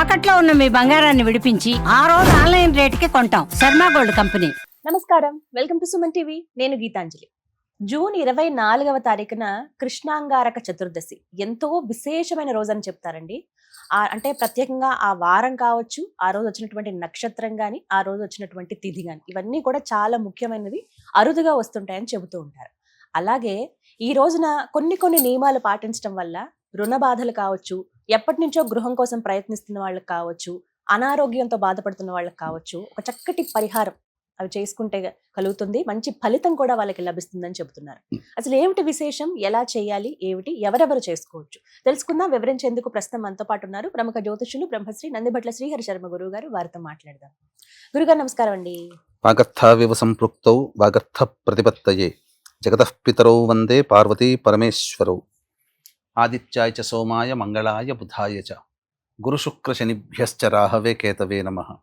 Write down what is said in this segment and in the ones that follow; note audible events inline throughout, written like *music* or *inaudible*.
తాకట్లో ఉన్న మీ బంగారాన్ని విడిపించి ఆ రోజు ఆన్లైన్ రేటుకి కొంటాం. Sharma gold company. నమస్కారం. Welcome to Suman TV. నేను గీతాంజలి. జూన్ ఇరవై నాలుగవ తారీఖున కృష్ణాంగారక చతుర్దశి. ఎంతో విశేషమైన రోజు అని చెప్తారండి. ఆ అంటే ప్రత్యేకంగా ఆ వారం కావచ్చు ఆ రోజు వచ్చినటువంటి నక్షత్రం కానీ ఆ రోజు వచ్చినటువంటి తిథి కానీ ఇవన్నీ కూడా చాలా ముఖ్యమైనవి అరుదుగా వస్తుంటాయని చెబుతూ ఉంటారు. అలాగే ఈ రోజున కొన్ని కొన్ని నియమాలు పాటించడం వల్ల రుణ బాధలు కావచ్చు ఎప్పటి నుంచో గృహం కోసం ప్రయత్నిస్తున్న వాళ్ళకి కావచ్చు అనారోగ్యంతో బాధపడుతున్న వాళ్ళకి కావచ్చు ఒక చక్కటి పరిహారం అవి చేసుకుంటే కలుగుతుంది. మంచి ఫలితం కూడా వాళ్ళకి లభిస్తుందని చెబుతున్నారు. అసలు ఏమిటి విశేషం? ఎలా చేయాలి? ఏమిటి? ఎవరెవరు చేసుకోవచ్చు? తెలుసుకుందాం వివరించేందుకు ప్రస్తుతం మనతో పాటు ఉన్నారు ప్రముఖ జ్యోతిషులు బ్రహ్మశ్రీ నందిభట్ల శ్రీహరి శర్మ గురువు గారు వారితో మాట్లాడదాం. గురుగారు నమస్కారం అండి. వాగర్థావివ సంపృక్తౌ వాగర్థ ప్రతిపత్తయే. జగతః పితరౌ వందే పార్వతీ పరమేశ్వరౌ. ఆదిత్యాయ చ సోమాయ మంగళాయ బుధాయ చ. గురుశుక్రశనిభ్యశ్చ రాహవే కేతవే నమ.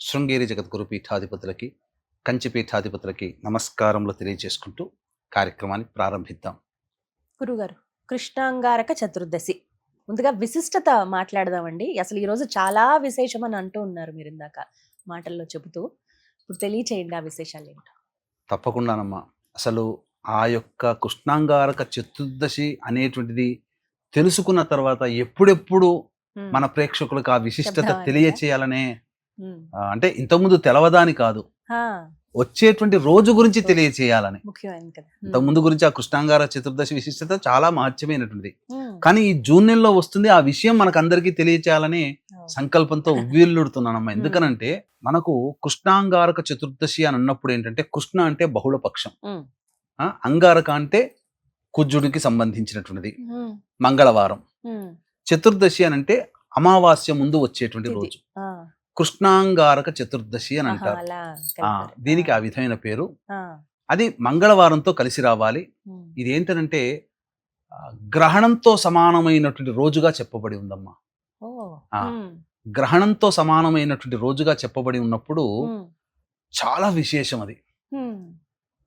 శృంగేరి జగద్గురు పీఠాధిపతులకి కంచి పీఠాధిపతులకి నమస్కారములు తెలియజేసుకుంటూ కార్యక్రమాన్ని ప్రారంభిద్దాం. గురుగారు కృష్ణాంగారక చతుర్దశి. ముందుగా విశిష్టత మాట్లాడదామండి. అసలు ఈ రోజు చాలా విశేషం అని అంటూ ఉన్నారు మీరు ఇందాక మాటల్లో చెబుతూ. ఇప్పుడు తెలియచేయండి ఆ విశేషాలు ఏంటో. తప్పకుండానమ్మా. అసలు ఆ యొక్క కృష్ణాంగారక చతుర్దశి అనేటువంటిది తెలుసుకున్న తర్వాత ఎప్పుడెప్పుడు మన ప్రేక్షకులకు ఆ విశిష్టత తెలియచేయాలనే అంటే ఇంతకుముందు తెలవదాని కాదు. వచ్చేటువంటి రోజు గురించి తెలియచేయాలని. ఇంతకు ముందు గురించి ఆ కృష్ణాంగార చతుర్దశి విశిష్టత చాలా మహత్యమైనటువంటిది. కానీ ఈ జూన్ నెలలో వస్తుంది ఆ విషయం మనకు అందరికీ తెలియచేయాలని. సంకల్పంతో ఉవ్విల్లుడుతున్నానమ్మా. *laughs* ఎందుకనంటే మనకు కృష్ణాంగారక చతుర్దశి అని అన్నప్పుడు ఏంటంటే కృష్ణ అంటే బహుళ పక్షం అంగారక అంటే కుజుడికి సంబంధించినటువంటిది. మంగళవారం. చతుర్దశి అని అంటే అమావాస్య ముందు వచ్చేటువంటి. రోజు. కృష్ణాంగారక చతుర్దశి అని అంటారు. దీనికి ఆ. విధమైన పేరు. అది మంగళవారంతో కలిసి రావాలి. ఇది ఏంటంటే ఆ, గ్రహణంతో సమానమైనటువంటి రోజుగా చెప్పబడి ఉందమ్మా. గ్రహణంతో సమానమైనటువంటి రోజుగా చెప్పబడి ఉన్నప్పుడు చాలా విశేషం అది.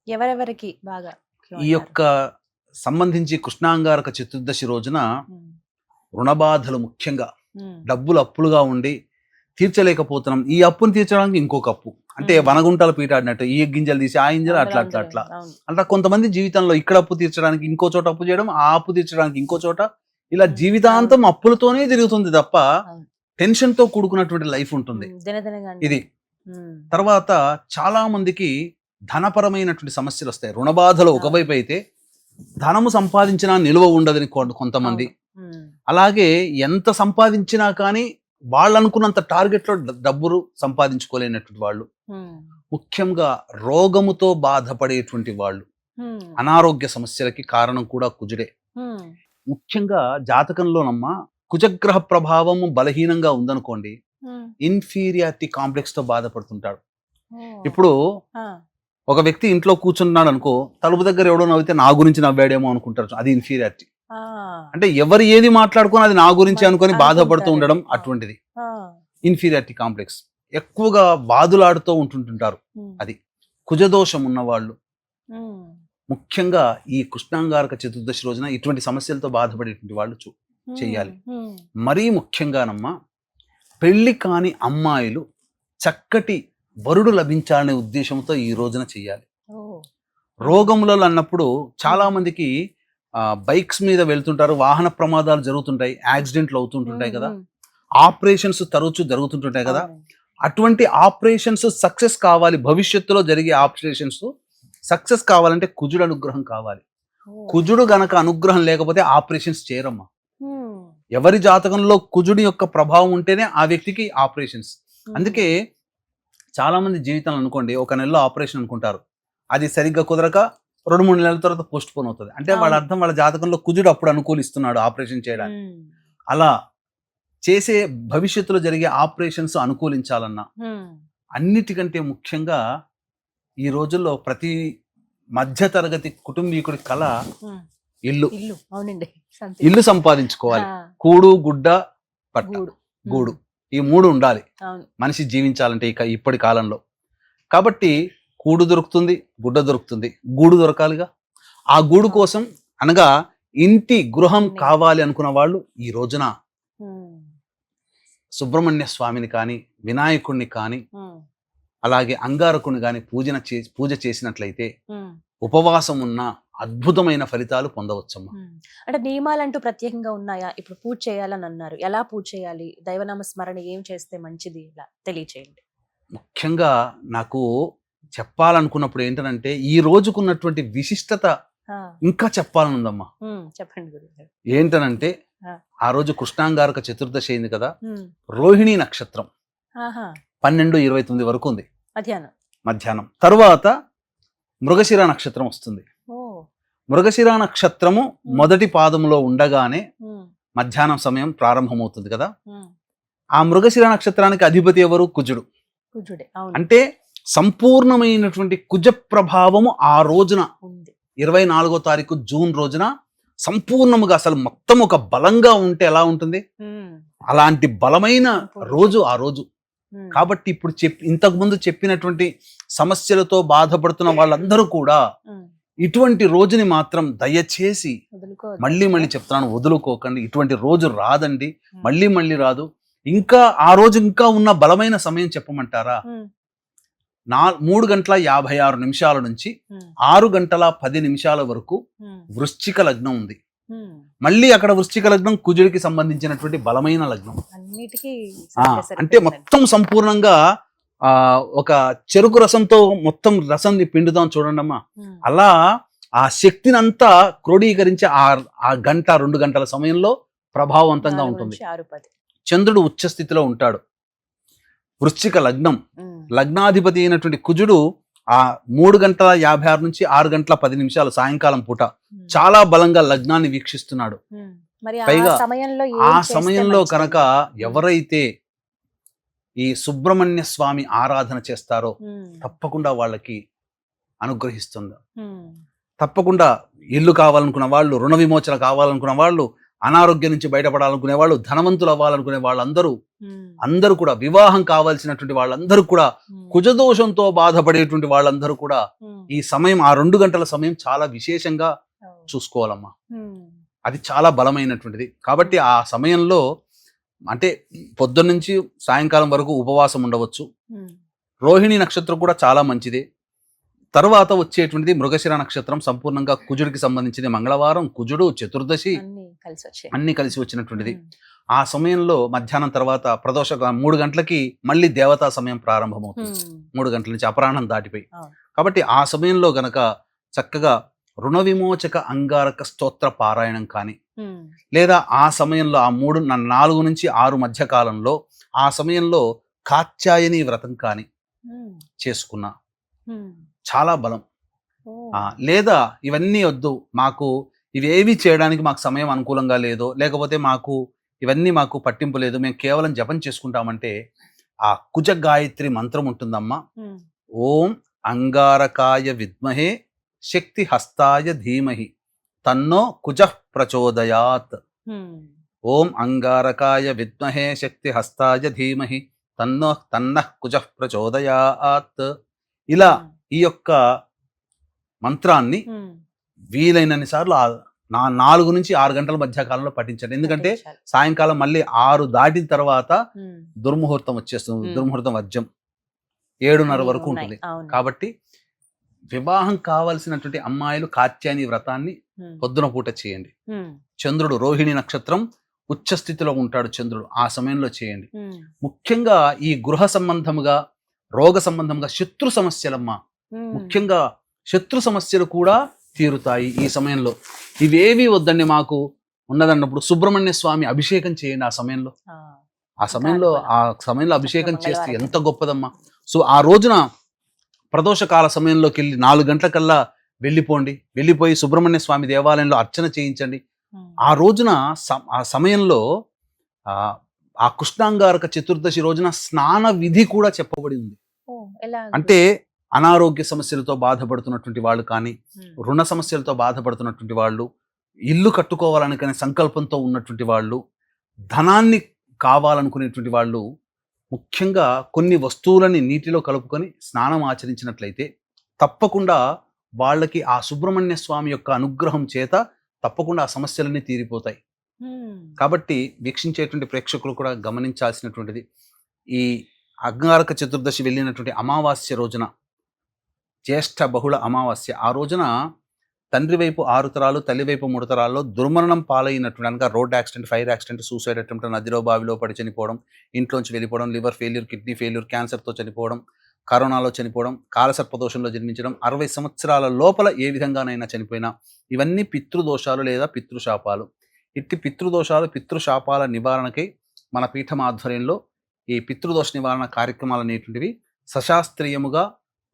ఎవరెవరికి బాగా ఈ యొక్క సంబంధించి కృష్ణాంగారక చతుర్దశి రోజున రుణబాధలు ముఖ్యంగా డబ్బులు అప్పులుగా ఉండి తీర్చలేకపోతున్నాం. ఈ అప్పును తీర్చడానికి ఇంకొక అప్పు. అంటే. వనగుంటలు పీటాడినట్టు ఈ గింజలు తీసి ఆ గింజలు అట్లా అట్లా అట్లా. అట్లా కొంతమంది జీవితంలో ఇక్కడ అప్పు తీర్చడానికి ఇంకో చోట అప్పు చేయడం ఆ అప్పు తీర్చడానికి ఇంకో చోట. ఇలా. జీవితాంతం అప్పులతోనే తిరుగుతుంది తప్ప. టెన్షన్తో కూడుకున్నటువంటి లైఫ్ ఉంటుంది. ఇది. తర్వాత చాలా మందికి ధనపరమైనటువంటి సమస్యలు వస్తాయి. రుణబాధలు ఒకవైపు అయితే ధనము సంపాదించినా నిలువ ఉండదని కొంతమంది. అలాగే ఎంత సంపాదించినా కానీ వాళ్ళు అనుకున్నంత టార్గెట్లో డ- డబ్బులు సంపాదించుకోలేనటువంటి వాళ్ళు. ముఖ్యంగా రోగముతో బాధపడేటువంటి వాళ్ళు. అనారోగ్య సమస్యలకి కారణం కూడా కుజుడే. ముఖ్యంగా జాతకంలోనమ్మా కుజగ్రహ ప్రభావము బలహీనంగా ఉందనుకోండి ఇన్ఫీరియారిటీ కాంప్లెక్స్తో బాధపడుతుంటాడు ఇప్పుడు ఒక వ్యక్తి ఇంట్లో కూర్చున్నాడు అనుకో తలుపు దగ్గర ఎవడో నవ్వితే నా గురించి నవ్వాడేమో అనుకుంటారు. అది ఇన్ఫీరియారిటీ అంటే ఎవరు ఏది మాట్లాడుకుని అది నా గురించి అనుకొని బాధపడుతూ ఉండడం. అటువంటిది. ఇన్ఫీరియారిటీ కాంప్లెక్స్ ఎక్కువగా బాధలాడుతూ ఉంటుంటుంటారు. అది కుజదోషం ఉన్నవాళ్ళు. ముఖ్యంగా ఈ కృష్ణాంగారక చతుర్దశి రోజున ఇటువంటి సమస్యలతో బాధపడేటువంటి వాళ్ళు చూ ఉమ్, చెయ్యాలి. ఉమ్, మరీ ముఖ్యంగానమ్మా పెళ్ళి కాని అమ్మాయిలు చక్కటి వరుడు లభించాలనే ఉద్దేశంతో ఈ రోజున చెయ్యాలి. ఓ, రోగములలో అన్నప్పుడు చాలా మందికి బైక్స్ మీద వెళ్తుంటారు వాహన ప్రమాదాలు జరుగుతుంటాయి యాక్సిడెంట్లు అవుతుంటుంటాయి కదా. ఆపరేషన్స్ తరచు జరుగుతుంటుంటాయి కదా. అటువంటి ఆపరేషన్స్ సక్సెస్ కావాలి భవిష్యత్తులో జరిగే ఆపరేషన్స్ సక్సెస్ కావాలంటే కుజుడు అనుగ్రహం కావాలి. కుజుడు గనక అనుగ్రహం లేకపోతే ఆపరేషన్స్ చేయరమ్మా. ఎవరి జాతకంలో కుజుడి యొక్క ప్రభావం ఉంటేనే ఆ వ్యక్తికి ఆపరేషన్స్. అందుకే చాలా మంది జీవితంలో అనుకోండి ఒక నెలలో ఆపరేషన్ అనుకుంటారు. అది సరిగ్గా కుదరక రెండు మూడు నెలల తర్వాత పోస్ట్ పోన్ అవుతుంది. అంటే వాళ్ళ. అర్థం వాళ్ళ జాతకంలో కుజుడు అప్పుడు అనుకూలిస్తున్నాడు ఆపరేషన్ చేయడానికి. అలా చేసే భవిష్యత్తులో జరిగే ఆపరేషన్స్ అనుకూలించాలన్నా అన్నిటికంటే ముఖ్యంగా ఈ రోజుల్లో ప్రతి మధ్యతరగతి కుటుంబీకుడి కళ ఇల్లు. ఇల్లు. సంపాదించుకోవాలి. కూడు గుడ్డ పట్ట. గూడు. ఈ మూడు ఉండాలి. మనిషి జీవించాలంటే ఇక ఇప్పటి కాలంలో. కాబట్టి కూడు దొరుకుతుంది గుడ్డ దొరుకుతుంది. గూడు దొరకాలిగా. ఆ గూడు కోసం అనగా ఇంటి గృహం కావాలి అనుకున్న వాళ్ళు ఈ రోజున సుబ్రహ్మణ్య స్వామిని కానీ వినాయకుడిని కానీ అలాగే అంగారకుని కానీ పూజన చే పూజ చేసినట్లయితే ఉపవాసం ఉన్న అద్భుతమైన ఫలితాలు పొందవచ్చమ్మా. అంటే నియమాలంటూ ప్రత్యేకంగా ఉన్నాయా? ఇప్పుడు పూజ చేయాలని అన్నారు. ఎలా పూజ చేయాలి? దైవనామ స్మరణ ఏం చేస్తే మంచిది? ఇలా తెలియచేయండి. ముఖ్యంగా నాకు చెప్పాలనుకున్నప్పుడు ఏంటంటే ఈ రోజుకున్నటువంటి విశిష్టత ఇంకా చెప్పాలని ఉందమ్మా ఉమ్, చెప్పండి ఏంటనంటే ఆ. రోజు కృష్ణాంగారక చతుర్దశి అయింది కదా? రోహిణి నక్షత్రం పన్నెండు ఇరవై తొమ్మిది వరకు ఉంది. మధ్యాహ్నం. మధ్యాహ్నం. తర్వాత మృగశిర నక్షత్రం వస్తుంది. మృగశిర నక్షత్రము మొదటి పాదములో ఉండగానే మధ్యాహ్నం సమయం ప్రారంభమవుతుంది కదా? ఆ మృగశిర నక్షత్రానికి అధిపతి ఎవరు? కుజుడు. అంటే సంపూర్ణమైనటువంటి కుజ ప్రభావము ఆ రోజున ఇరవై నాలుగో తారీఖు జూన్ రోజున సంపూర్ణముగా అసలు మొత్తం ఒక బలంగా ఉంటే ఎలా ఉంటుంది? అలాంటి బలమైన రోజు ఆ రోజు. కాబట్టి ఇప్పుడు చెప్పి ఇంతకు ముందు చెప్పినటువంటి సమస్యలతో బాధపడుతున్న వాళ్ళందరూ కూడా ఇటువంటి రోజుని మాత్రం దయచేసి. మళ్ళీ మళ్ళీ చెప్తున్నాను వదులుకోకండి. ఇటువంటి రోజు రాదండి. మళ్ళీ మళ్ళీ రాదు. ఇంకా ఆ రోజు ఇంకా ఉన్న బలమైన సమయం చెప్పమంటారా? నా మూడు గంటల యాభై ఆరు నిమిషాల నుంచి ఆరు గంటల పది నిమిషాల వరకు వృశ్చిక లగ్నం ఉంది. మళ్ళీ అక్కడ వృశ్చిక లగ్నం కుజుడికి సంబంధించినటువంటి బలమైన లగ్నం. అంటే. మొత్తం సంపూర్ణంగా ఆ ఒక చెరుకు రసంతో మొత్తం రసాన్ని పిండుదాం చూడండి అమ్మా. అలా ఆ శక్తిని అంతా క్రోడీకరించి ఆ ఆ గంట రెండు గంటల సమయంలో ప్రభావవంతంగా ఉంటుంది. చంద్రుడు ఉచ్చ స్థితిలో ఉంటాడు. వృశ్చిక లగ్నం. లగ్నాధిపతి అయినటువంటి కుజుడు ఆ మూడు గంటల యాభై ఆరు నుంచి ఆరు గంటల పది నిమిషాలు సాయంకాలం పూట చాలా బలంగా లగ్నాన్ని వీక్షిస్తున్నాడు. పైగా ఆ సమయంలో? కనుక ఎవరైతే ఈ సుబ్రహ్మణ్య స్వామి ఆరాధన చేస్తారో తప్పకుండా వాళ్ళకి అనుగ్రహిస్తుంది. తప్పకుండా ఇల్లు కావాలనుకున్న వాళ్ళు రుణ విమోచన కావాలనుకున్న వాళ్ళు అనారోగ్యం నుంచి బయటపడాలనుకునే వాళ్ళు ధనవంతులు అవ్వాలనుకునే వాళ్ళందరూ అందరూ కూడా వివాహం కావాల్సినటువంటి వాళ్ళందరూ కూడా కుజదోషంతో బాధపడేటువంటి వాళ్ళందరూ కూడా ఈ సమయం ఆ రెండు గంటల సమయం చాలా విశేషంగా చూసుకోవాలమ్మా. అది చాలా బలమైనటువంటిది. కాబట్టి ఆ సమయంలో అంటే పొద్దున్న నుంచి సాయంకాలం వరకు ఉపవాసం ఉండవచ్చు. రోహిణి నక్షత్రం కూడా చాలా మంచిది. తర్వాత వచ్చేటువంటిది మృగశిర నక్షత్రం. సంపూర్ణంగా కుజుడికి సంబంధించింది మంగళవారం కుజుడు చతుర్దశి అన్ని కలిసి వచ్చినటువంటిది. ఆ సమయంలో మధ్యాహ్నం తర్వాత ప్రదోష మూడు గంటలకి మళ్ళీ దేవతా సమయం ప్రారంభమవుతుంది. మూడు గంటల నుంచి అపరాహ్నం దాటిపోయి. కాబట్టి ఆ సమయంలో గనక చక్కగా రుణ విమోచక అంగారక స్తోత్ర పారాయణం కానీ లేదా ఆ సమయంలో ఆ మూడు నాలుగు నుంచి ఆరు మధ్య కాలంలో ఆ సమయంలో కాత్యాయని వ్రతం కానీ చేసుకున్న. చాలా బలం. లేదా ఇవన్నీ వద్దు. మాకు ఇవేవి చేయడానికి మాకు సమయం అనుకూలంగా లేదో లేకపోతే మాకు ఇవన్నీ మాకు పట్టింపు లేదు మేము కేవలం జపం చేసుకుంటామంటే ఆ కుజ గాయత్రి మంత్రం ఉంటుందమ్మా. ఓం అంగారకాయ విద్మహే శక్తి హస్తాయ ధీమహి. తన్నో కుజ ప్రచోదయాత్ ఓం అంగారకాయ విద్మహే శక్తి హస్తాయ ధీమహి తన్నో తన్న కుజ ప్రచోదయాత్ ఇలా ఈ యొక్క మంత్రాన్ని వీలైనన్ని సార్లు నా నాలుగు నుంచి ఆరు గంటల మధ్య కాలంలో పఠించండి ఎందుకంటే. సాయంకాలం మళ్ళీ ఆరు దాటిన తర్వాత దుర్ముహూర్తం వచ్చేస్తుంది. దుర్ముహూర్తం వర్జం ఏడున్నర వరకు. ఉంటుంది. కాబట్టి వివాహం కావలసినటువంటి అమ్మాయిలు కాత్యాని వ్రతాన్ని పొద్దున పూట చేయండి. చంద్రుడు రోహిణి నక్షత్రం ఉచ్చ స్థితిలో ఉంటాడు చంద్రుడు ఆ సమయంలో చేయండి. ముఖ్యంగా ఈ గృహ సంబంధముగా రోగ సంబంధంగా శత్రు సమస్యలమ్మా. ముఖ్యంగా శత్రు సమస్యలు కూడా తీరుతాయి ఈ సమయంలో. ఇవేవి వద్దండి మాకు. ఉన్నదన్నప్పుడు సుబ్రహ్మణ్య స్వామి అభిషేకం చేయండి ఆ సమయంలో. ఆ, సమయంలో. ఆ సమయంలో అభిషేకం. చేస్తే ఎంత గొప్పదమ్మా. సో ఆ రోజున ప్రదోష కాల సమయంలోకి వెళ్ళి నాలుగు గంటలకల్లా వెళ్ళిపోండి. వెళ్ళిపోయి సుబ్రహ్మణ్య స్వామి దేవాలయంలో అర్చన చేయించండి. ఆ రోజున ఆ సమయంలో ఆ కృష్ణాంగారక చతుర్దశి రోజున స్నాన విధి కూడా చెప్పబడి ఉంది. అంటే అనారోగ్య సమస్యలతో బాధపడుతున్నటువంటి వాళ్ళు కానీ రుణ సమస్యలతో బాధపడుతున్నటువంటి వాళ్ళు ఇల్లు కట్టుకోవాలనుకునే సంకల్పంతో ఉన్నటువంటి వాళ్ళు ధనాన్ని కావాలనుకునేటువంటి వాళ్ళు ముఖ్యంగా కొన్ని వస్తువులని నీటిలో కలుపుకొని స్నానం ఆచరించినట్లయితే తప్పకుండా వాళ్ళకి ఆ సుబ్రహ్మణ్య స్వామి యొక్క అనుగ్రహం చేత తప్పకుండా ఆ సమస్యలన్నీ తీరిపోతాయి. కాబట్టి వీక్షించేటువంటి ప్రేక్షకులు కూడా గమనించాల్సినటువంటిది ఈ అంగారక చతుర్దశి వెళ్ళినటువంటి అమావాస్య రోజున జ్యేష్ఠ బహుళ అమావాస్య ఆ రోజున తండ్రి వైపు ఆరు తరాలు తల్లి వైపు మూడు తరాల్లో దుర్మరణం పాలైనటువంటి అనగా road accident fire accident suicide attempt నదిలో బావిలో పడి చనిపోవడం ఇంట్లోంచి వెళ్ళిపోవడం లివర్ ఫెయిల్యూర్ కిడ్నీ ఫెయిల్యూర్ క్యాన్సర్తో చనిపోవడం కరోనాలో చనిపోవడం కాలసర్పదోషంలో జన్మించడం అరవై సంవత్సరాల లోపల ఏ విధంగానైనా చనిపోయినా ఇవన్నీ పితృదోషాలు లేదా పితృశాపాలు. ఇట్టి పితృదోషాలు పితృశాపాల నివారణకై మన పీఠం ఆధ్వర్యంలో ఈ పితృదోష నివారణ కార్యక్రమాలు అనేటువంటివి సశాస్త్రీయముగా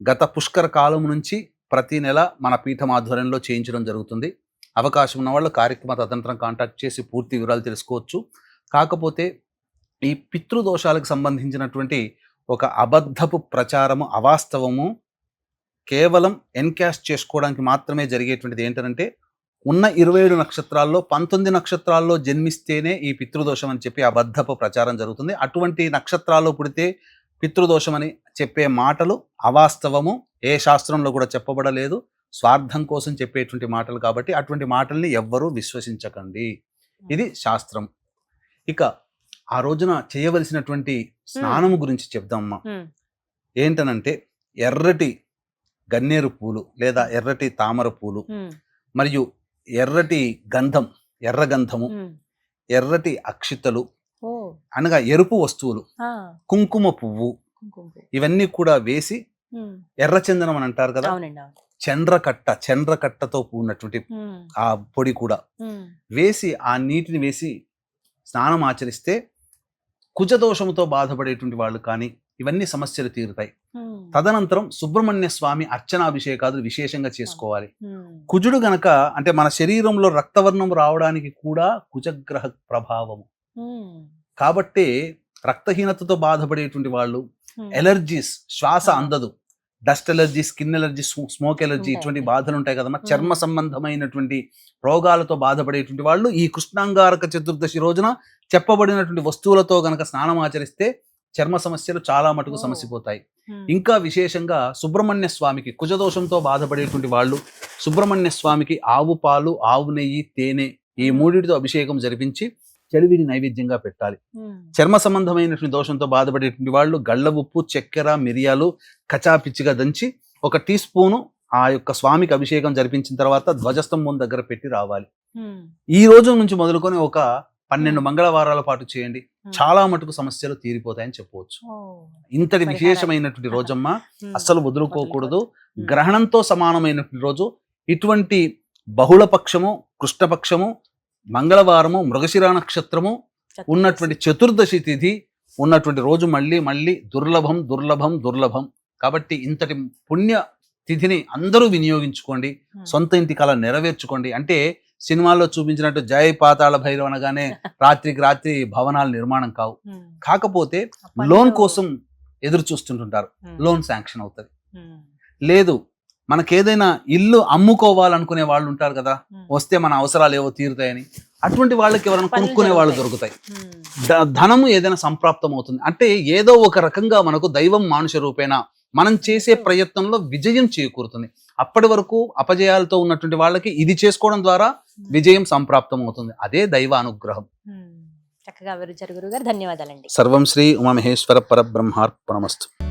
గత పుష్కర కాలం నుంచి ప్రతి నెల మన పీఠం ఆధ్వర్యంలో చేయించడం జరుగుతుంది. అవకాశం ఉన్న వాళ్ళు కార్యక్రమ తదనంతరం కాంటాక్ట్ చేసి పూర్తి వివరాలు తెలుసుకోవచ్చు. కాకపోతే ఈ పితృదోషాలకు సంబంధించినటువంటి ఒక అబద్ధపు ప్రచారము అవాస్తవము కేవలం ఎన్కాష్ చేసుకోవడానికి మాత్రమే జరిగేటువంటిది ఏంటంటే ఉన్న ఇరవై ఏడు నక్షత్రాల్లో పంతొమ్మిది నక్షత్రాల్లో జన్మిస్తేనే ఈ పితృదోషం అని చెప్పి అబద్ధపు ప్రచారం జరుగుతుంది. అటువంటి నక్షత్రాల్లో పుడితే పితృదోషం అని చెప్పే మాటలు అవాస్తవము. ఏ శాస్త్రంలో కూడా చెప్పబడలేదు. స్వార్థం కోసం చెప్పేటువంటి మాటలు కాబట్టి అటువంటి మాటల్ని ఎవ్వరూ విశ్వసించకండి. ఇది శాస్త్రం. ఇక ఆ రోజున చేయవలసినటువంటి స్నానము గురించి చెప్దామమ్మా ఉమ్. ఏంటనంటే ఎర్రటి గన్నేరు పూలు లేదా ఎర్రటి తామర పూలు. మరియు ఎర్రటి గంధం ఎర్ర గంధము. ఎర్రటి అక్షితలు అనగా ఎరుపు వస్తువులు. కుంకుమ పువ్వు. ఇవన్నీ కూడా వేసి. ఎర్ర చందనం అని అంటారు కదా చంద్రకట్ట చంద్రకట్టతో కూడినటువంటి ఉమ్. ఆ పొడి కూడా. వేసి ఆ నీటిని వేసి స్నానం ఆచరిస్తే కుజదోషముతో బాధపడేటువంటి వాళ్ళు కానీ ఇవన్నీ సమస్యలు తీరుతాయి. తదనంతరం సుబ్రహ్మణ్య స్వామి అర్చనాభిషేకాలు విశేషంగా చేసుకోవాలి. కుజుడు గనక అంటే మన శరీరంలో రక్తవర్ణం రావడానికి కూడా కుజగ్రహ ప్రభావము. కాబట్టి రక్తహీనతతో బాధపడేటువంటి వాళ్ళు. ఎలర్జీస్ శ్వాస. అందదు dust allergy skin allergy smoke allergy. ఇటువంటి బాధలు ఉంటాయి కదమ్మా మ్మ్. చర్మ సంబంధమైనటువంటి రోగాలతో బాధపడేటువంటి వాళ్ళు ఈ కృష్ణాంగారక చతుర్దశి రోజున చెప్పబడినటువంటి వస్తువులతో గనక స్నానం ఆచరిస్తే చర్మ సమస్యలు చాలా మటుకు. సమసిపోతాయి. ఇంకా విశేషంగా సుబ్రహ్మణ్య స్వామికి కుజదోషంతో బాధపడేటువంటి వాళ్ళు సుబ్రహ్మణ్య స్వామికి ఆవు పాలు ఆవు నెయ్యి తేనె ఈ. మూడిటితో అభిషేకం జరిపించి చెలివిని నైవేద్యంగా పెట్టాలి. చర్మ సంబంధమైనటువంటి దోషంతో బాధపడేటువంటి వాళ్ళు గళ్ళ ఉప్పు చక్కెర మిరియాలు కచాపిచ్చిగా దంచి ఒక టీ స్పూను ఆ యొక్క స్వామికి అభిషేకం జరిపించిన తర్వాత ధ్వజస్తంభం దగ్గర పెట్టి రావాలి. ఈ రోజు నుంచి మొదలుకొని ఒక పన్నెండు మంగళవారాల పాటు చేయండి. చాలా మటుకు సమస్యలు తీరిపోతాయని చెప్పవచ్చు. ఇంతటి. విశేషమైనటువంటి *laughs* రోజమ్మ. అస్సలు వదులుకోకూడదు. గ్రహణంతో సమానమైనటువంటి రోజు ఇటువంటి బహుళ పక్షము కృష్ణపక్షము మంగళవారము మృగశిర నక్షత్రము. ఉన్నటువంటి చతుర్దశి తిథి ఉన్నటువంటి రోజు మళ్ళీ మళ్ళీ దుర్లభం దుర్లభం దుర్లభం కాబట్టి ఇంతటి పుణ్య తిథిని అందరూ వినియోగించుకోండి. సొంత ఇంటి కళ నెరవేర్చుకోండి అంటే సినిమాల్లో చూపించినట్టు జై పాతాళ భైరవ్ అనగానే *laughs* రాత్రికి రాత్రి భవనాల నిర్మాణం కావు. కాకపోతే లోన్ కోసం ఎదురు చూస్తుంటుంటారు. లోన్ శాంక్షన్ అవుతుంది. లేదు మనకేదైనా ఇల్లు అమ్ముకోవాలనుకునే వాళ్ళు ఉంటారు కదా. వస్తే మన అవసరాలు ఏవో తీరుతాయని. అటువంటి వాళ్ళకి ఎవరైనా కొనుక్కునే వాళ్ళు. దొరుకుతాయి. ధనము ఏదైనా సంప్రాప్తం అవుతుంది అంటే ఏదో ఒక రకంగా మనకు దైవం మానుష రూపేణ మనం చేసే ప్రయత్నంలో విజయం చేకూరుతుంది. అప్పటి వరకు అపజయాలతో ఉన్నటువంటి వాళ్ళకి ఇది చేసుకోవడం ద్వారా విజయం సంప్రాప్తం అవుతుంది అదే దైవ అనుగ్రహం. చక్కగా వివరించారు గురుగారు. ధన్యవాదాలండి. సర్వం శ్రీ ఉమామహేశ్వర పరబ్రహ్మార్పణమస్తు.